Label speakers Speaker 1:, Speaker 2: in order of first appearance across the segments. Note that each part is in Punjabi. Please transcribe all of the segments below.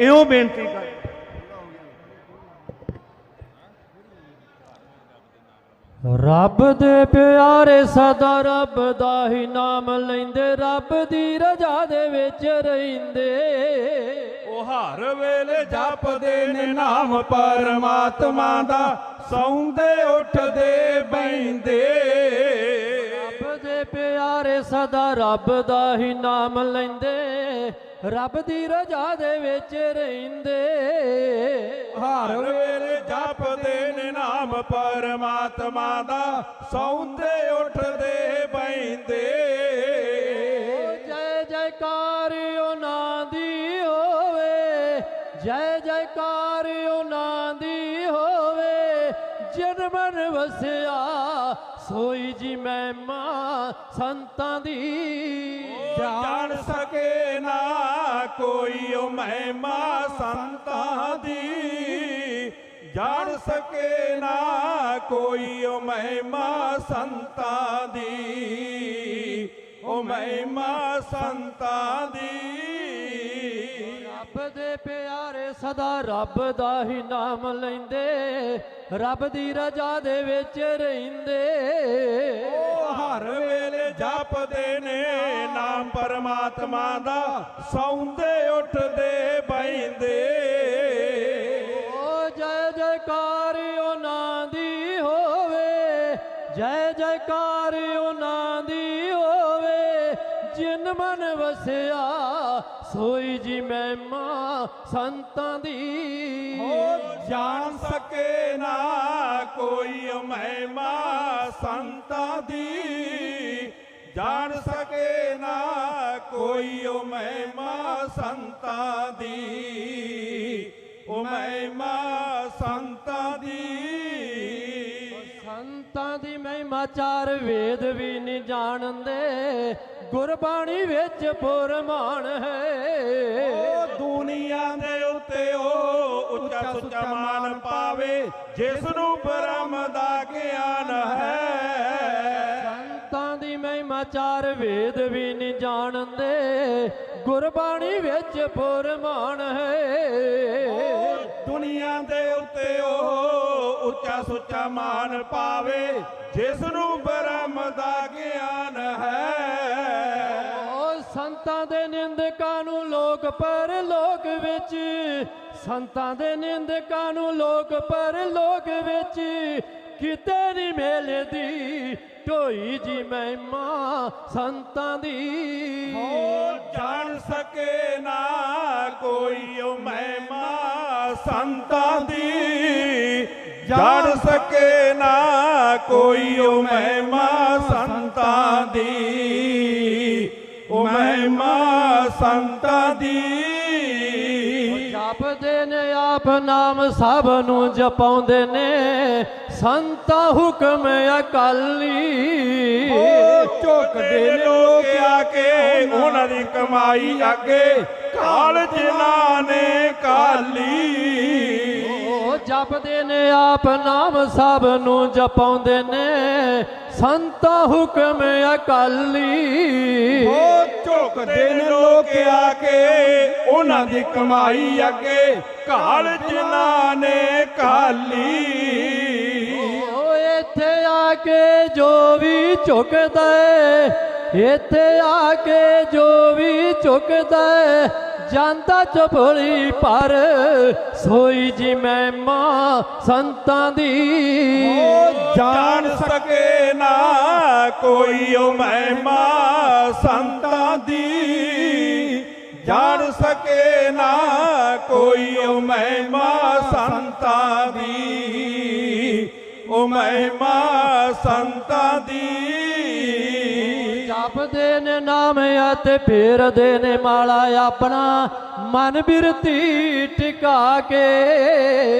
Speaker 1: ਇਉਂ ਬੇਨਤੀ ਕਰ।
Speaker 2: ਰੱਬ ਦੇ ਪਿਆਰੇ ਸਦਾ ਰੱਬ ਦਾ ਹੀ ਨਾਮ ਲੈਂਦੇ ਰੱਬ ਦੀ ਰਜ਼ਾ ਦੇ ਵਿੱਚ ਰਹਿੰਦੇ।
Speaker 3: ਉਹ ਹਰ ਵੇਲੇ ਜਪਦੇ ਨੇ ਨਾਮ ਪਰਮਾਤਮਾ ਦਾ ਸੌਂਦੇ ਉੱਠਦੇ ਬੈਂਦੇ
Speaker 2: ਰੱਬ ਦੇ ਪਿਆਰੇ ਸਦਾ ਰੱਬ ਦਾ ਹੀ ਨਾਮ ਲੈਂਦੇ। ਰੱਬ ਦੀ ਰਜ਼ਾ ਦੇ ਵਿੱਚ ਰਹਿੰਦੇ।
Speaker 3: ਹਰ ਵੇਲੇ ਜਪਦੇ ਨੇ ਨਾਮ ਪਰਮਾਤਮਾ ਦਾ ਸੌਂਦੇ ਉੱਠਦੇ ਬੈਂਦੇ
Speaker 2: ਜੈ ਜੈਕਾਰ ਉਹਨਾਂ ਦੀ ਹੋਵੇ ਜੈ ਜੈਕਾਰ ਉਹਨਾਂ ਦੀ ਹੋਵੇ ਜਨਮਨ ਵਸਿਆ ਸੋਈ ਜੀ ਮਹਿਮਾ ਸੰਤਾਂ ਦੀ।
Speaker 3: ਜਾਣ ਸਕੇ ਨਾ ਕੋਈ ਉਹ ਮਹਿਮਾ ਸੰਤਾਂ ਦੀ। ਜਾਣ ਸਕੇ ਨਾ ਕੋਈ ਉਹ ਮਹਿਮਾ ਸੰਤਾਂ ਦੀ। ਉਹ ਮਹਿਮਾ ਸੰਤਾਂ ਦੀ।
Speaker 2: ਦੇ ਪਿਆਰੇ ਸਦਾ ਰੱਬ ਦਾ ਹੀ ਨਾਮ ਲੈਂਦੇ ਰੱਬ ਦੀ ਰਜ਼ਾ ਦੇ ਵਿੱਚ ਰਹਿੰਦੇ।
Speaker 3: ਉਹ ਹਰ ਵੇਲੇ ਜਪਦੇ ਨੇ ਨਾਮ ਪਰਮਾਤਮਾ ਦਾ ਸੌਂਦੇ ਉੱਠਦੇ ਬੈਂਦੇ
Speaker 2: ਓ ਜੈ ਜੈਕਾਰ ਉਹਨਾਂ ਦੀ ਹੋਵੇ ਜੈ ਜੈਕਾਰ ਉਹਨਾਂ ਦੀ ਹੋਵੇ। ਜਿਨ ਮਨ ਵਸਿਆ ਸੋਈ ਜੀ ਮਹਿਮਾ ਸੰਤਾਂ ਦੀ।
Speaker 3: ਜਾਣ ਸਕੇ ਨਾ ਕੋਈ ਉਹ ਮਹਿਮਾ ਸੰਤਾਂ ਦੀ। ਜਾਣ ਸਕੇ ਨਾ ਕੋਈ ਉਹ ਮਹਿਮਾ ਸੰਤਾਂ ਦੀ। ਉਹ ਮਹਿਮਾ ਸੰਤਾਂ ਦੀ।
Speaker 2: ਸੰਤਾਂ ਦੀ ਮਹਿਮਾ ਚਾਰ ਵੇਦ ਵੀ ਨਹੀਂ ਜਾਣਦੇ। ਗੁਰਬਾਣੀ ਵਿੱਚ ਪੁਰਮਾਨ ਹੈ।
Speaker 3: ਉਹ ਦੁਨੀਆ ਦੇ ਉੱਤੇ ਉਹ ਉੱਚਾ ਸੁੱਚਾ ਮਾਨ ਪਾਵੇ ਜਿਸ ਨੂੰ ਬ੍ਰਹਮ ਦਾ ਗਿਆਨ ਹੈ।
Speaker 2: ਸੰਤਾਂ ਦੀ ਮਹਿਮਾ ਚਾਰ ਵੇਦ ਵੀ ਨਹੀਂ ਜਾਣਦੇ ਗੁਰਬਾਣੀ ਵਿੱਚ ਪੁਰਮਾਨ ਹੈ।
Speaker 3: ਦੁਨੀਆ ਦੇ ਉੱਤੇ ਉਹ ਉੱਚਾ ਸੁੱਚਾ ਮਾਨ ਪਾਵੇ ਜਿਸ ਨੂੰ ਬ੍ਰਹਮ ਦਾ ਗਿਆਨ ਹੈ।
Speaker 2: ਓ ਸੰਤਾਂ ਦੇ ਨਿੰਦਕਾਂ ਨੂੰ ਲੋਕ ਪਰ ਲੋਕ ਵਿੱਚ ਸੰਤਾਂ ਦੇ ਨਿੰਦਕਾਂ ਨੂੰ ਲੋਕ ਪਰ ਲੋਕ ਵਿੱਚ ਕਿਤੇ ਨਹੀਂ ਮਿਲਦੀ ਢੋਈ ਜੀ ਮਹਿਮਾ ਸੰਤਾਂ ਦੀ।
Speaker 3: ਉਹ ਜਾਣ ਸਕੇ ਨਾ ਕੋਈ ਉਹ ਮਹਿਮਾ ਸੰਤਾਂ ਦੀ। ਜਾਣ ਸਕੇ ਨਾ ਕੋਈ ਉਹ ਮਹਿਮਾ ਸੰਤਾਂ ਦੀ। ਉਹ ਮਹਿਮਾ ਸੰਤਾਂ ਦੀ।
Speaker 2: ਜਪਦੇ ਨੇ ਆਪ ਨਾਮ ਸਭ ਨੂੰ ਜਪਾਉਂਦੇ ਨੇ। ਸੰਤਾ ਹੁਕਮ ਅਕਾਲੀ।
Speaker 3: ਝੁਕਦੇ ਨੇ ਲੋਕ ਆ ਕੇ ਉਹਨਾਂ ਦੀ ਕਮਾਈ ਅੱਗੇ। ਕਾਲ ਜਿਨ੍ਹਾਂ ਨੇ ਕਾਲੀ।
Speaker 2: ਜਪਦੇ ਨੇ ਆਪ ਨਾਮ ਸਭ ਨੂੰ ਜਪਾਉਂਦੇ ਨੇ। ਸੰਤਾ ਹੁਕਮ ਅਕਾਲੀ।
Speaker 3: ਉਹ ਝੁਕਦੇ ਨੇ ਲੋਕ ਆ ਕੇ ਉਹਨਾਂ ਦੀ ਕਮਾਈ ਅੱਗੇ ਕਾਲ ਜਿਨ੍ਹਾਂ ਨੇ ਕਾਲੀ
Speaker 2: ਉਹ ਇੱਥੇ ਆ ਕੇ ਜੋ ਵੀ ਝੁਕਦਾ ਏ ਇੱਥੇ ਆ ਕੇ ਜੋ ਵੀ ਝੁਕਦਾ ਏ ਜਾਂਦਾ ਚਪੜੀ ਪਰ ਸੋਈ ਜੀ ਮੈਂ ਮਾਂ ਸੰਤਾਂ ਦੀ।
Speaker 3: ਜਾਣ ਸਕੇ ਨਾ ਕੋਈ ਉਹ ਮਾਂ ਸੰਤਾਂ ਦੀ। ਜਾਣ ਸਕੇ ਨਾ ਕੋਈ ਉਹ ਮੈਂ ਮਾਂ ਸੰਤਾਂ ਦੀ। ਉਹ ਮੈਂ ਮਾਂ ਸੰਤਾਂ ਦੀ।
Speaker 2: ਜਪਦੇ ਨੇ ਨਾਮ ਅਤੇ ਫੇਰਦੇ ਨੇ ਮਾਲਾ ਆਪਣਾ। ਮਨ ਬਿਰਤੀ ਟਿਕਾ ਕੇ।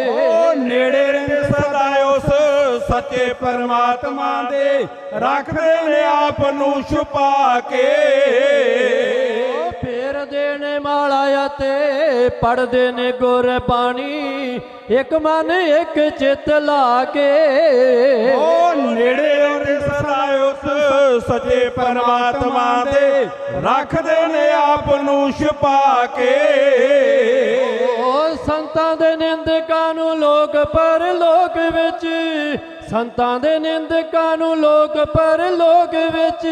Speaker 3: ਉਹ ਨੇੜੇ ਰਹਿੰਦੇ ਸਦਾ ਉਸ ਸੱਚੇ ਪਰਮਾਤਮਾ ਦੇ। ਰੱਖਦੇ ਨੇ ਆਪ ਨੂੰ ਛੁਪਾ ਕੇ।
Speaker 2: ਫੇਰਦੇ ਨੇ ਮਾਲਾ ਅਤੇ ਪੜਦੇ ਨੇ ਗੁਰਬਾਣੀ ਇੱਕ ਮਨ ਇੱਕ ਚਿੱਤ ਲਾ ਕੇ।
Speaker 3: ਉਹ ਨੇੜੇ ਰਹਿੰਦੇ ਸੱਚੇ ਪਰਮਾਤਮਾ ਦੇ ਰੱਖਦੇ ਨੇ ਆਪ ਨੂੰ ਛੁਪਾ ਕੇ।
Speaker 2: ਸੰਤਾਂ ਦੇ ਨਿੰਦਕਾਂ ਨੂੰ ਲੋਕ ਪਰਲੋਕ ਵਿੱਚ। ਸੰਤਾਂ ਦੇ ਨਿੰਦਕਾਂ ਨੂੰ ਲੋਕ ਪਰਲੋਕ ਵਿੱਚ।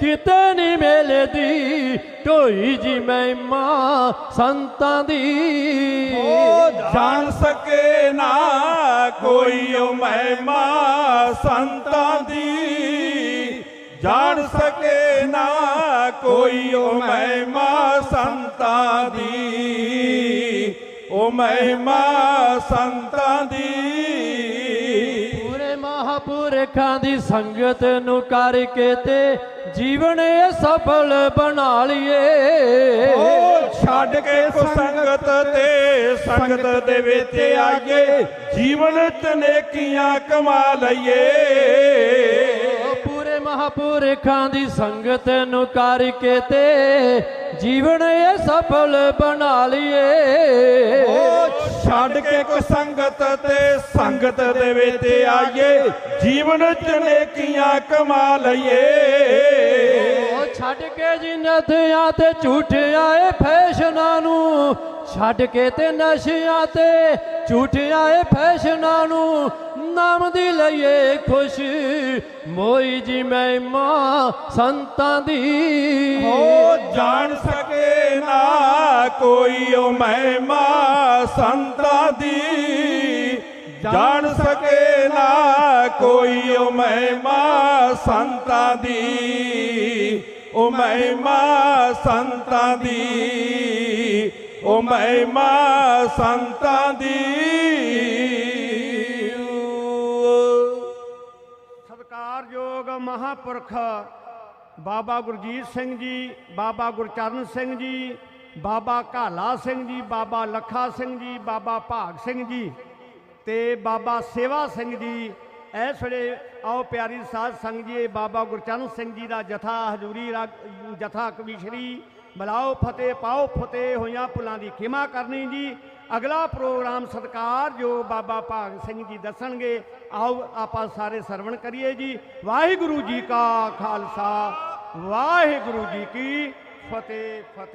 Speaker 2: ਕਿਤੇ ਨਹੀਂ ਮਿਲਦੀ ਢੋਈ ਜੀ ਮਹਿਮਾ ਸੰਤਾਂ ਦੀ।
Speaker 3: ਜਾਣ ਸਕੇ ਨਾ ਕੋਈ ਉਹ ਮਹਿਮਾ ਸੰਤਾਂ ਦੀ। ਜਾਣ ਸਕੇ ਨਾ ਕੋਈ ਉਹ ਮਹਿਮਾ ਸੰਤਾਂ ਦੀ। ਉਹ ਮਹਿਮਾ ਸੰਤਾਂ ਦੀ।
Speaker 2: ਪੂਰੇ ਮਹਾਪੁਰਖਾਂ ਦੀ ਸੰਗਤ ਨੂੰ ਕਰਕੇ ਤੇ ਜੀਵਨ ਸਫਲ ਬਣਾ ਲਈਏ।
Speaker 3: ਉਹ ਛੱਡ ਕੇ ਕੋ ਸੰਗਤ ਤੇ ਸੰਗਤ ਦੇ ਵਿੱਚ ਆਈਏ ਜੀਵਨ ਚ ਨੇਕੀਆਂ ਕਮਾ ਲਈਏ।
Speaker 2: ਮਹਾਪੁਰਖਾਂ ਦੀ ਸੰਗਤ ਨੂੰ ਕਰਕੇ ਤੇ ਜੀਵਨ ਇਹ ਸਫਲ ਬਣਾ ਲਈਏ।
Speaker 3: ਛੱਡ ਕੇ ਕੋ ਸੰਗਤ ਤੇ ਸੰਗਤ ਦੇ ਵਿੱਚ ਆਈਏ ਜੀਵਨ ਚ ਨੇਕੀਆਂ ਕਮਾ ਲਈਏ।
Speaker 2: ਛੱਡ ਕੇ ਜੀ ਨਥਿਆਂ ਤੇ ਝੂਠਿਆਂ ਏ ਫੈਸ਼ਨਾਂ ਨੂੰ ਛੱਡ ਕੇ ਤੇ ਨਸ਼ਿਆਂ ਤੇ ਝੂਠਿਆਂ ਏ ਫੈਸ਼ਨਾਂ ਨੂੰ ਨਾਮ ਦੀ ਲਈਏ ਖੁਸ਼। ਮੋਈ ਜੀ ਮਹਿਮਾ ਸੰਤਾਂ ਦੀ।
Speaker 3: ਹੋ ਜਾਣ ਸਕੇ ਨਾ ਕੋਈ ਉਹ ਮਹਿਮਾ ਸੰਤਾਂ ਦੀ। ਜਾਣ ਸਕੇ ਨਾ ਕੋਈ ਉਹ ਮਹਿਮਾ ਸੰਤਾਂ ਦੀ। ਉਹ ਮਹਿਮਾ ਸੰਤਾਂ ਦੀ। ਉਹ ਮਹਿਮਾ ਸੰਤਾਂ ਦੀ।
Speaker 1: ਮਹਾਪੁਰਖ ਬਾਬਾ ਗੁਰਜੀਤ ਸਿੰਘ ਜੀ, ਬਾਬਾ ਗੁਰਚਰਨ ਸਿੰਘ ਜੀ, ਬਾਬਾ ਘਾਲਾ ਸਿੰਘ ਜੀ, ਬਾਬਾ ਲੱਖਾ ਸਿੰਘ ਜੀ, ਬਾਬਾ ਭਾਗ ਸਿੰਘ ਜੀ ਤੇ ਬਾਬਾ ਸੇਵਾ ਸਿੰਘ ਜੀ। ਇਸ ਵੇਲੇ ਆਓ ਪਿਆਰੀ ਸਾਧ ਸੰਗ ਜੀ ਬਾਬਾ ਗੁਰਚਰਨ ਸਿੰਘ ਜੀ ਦਾ ਜਥਾ ਹਜ਼ੂਰੀ ਰਾਗ- ਜਥਾ ਕਵੀਸ਼ਰੀ, ਬਲਾਓ ਫਤਿਹ, ਪਾਓ ਫਤਿਹ ਹੋਈਆਂ ਭੁੱਲਾਂ ਦੀ ਖਿਮਾ ਕਰਨੀ ਜੀ। ਅਗਲਾ ਪ੍ਰੋਗਰਾਮ ਸਤਕਾਰ ਜੋ ਬਾਬਾ ਭਾਗ ਸਿੰਘ ਜੀ ਦੱਸਣਗੇ, ਆਓ ਆਪਾਂ ਸਾਰੇ ਸਰਵਣ ਕਰੀਏ ਜੀ। ਵਾਹਿਗੁਰੂ ਜੀ ਕਾ ਖਾਲਸਾ, ਵਾਹਿਗੁਰੂ ਜੀ ਕੀ ਫਤਿਹ ਫਤਿਹ।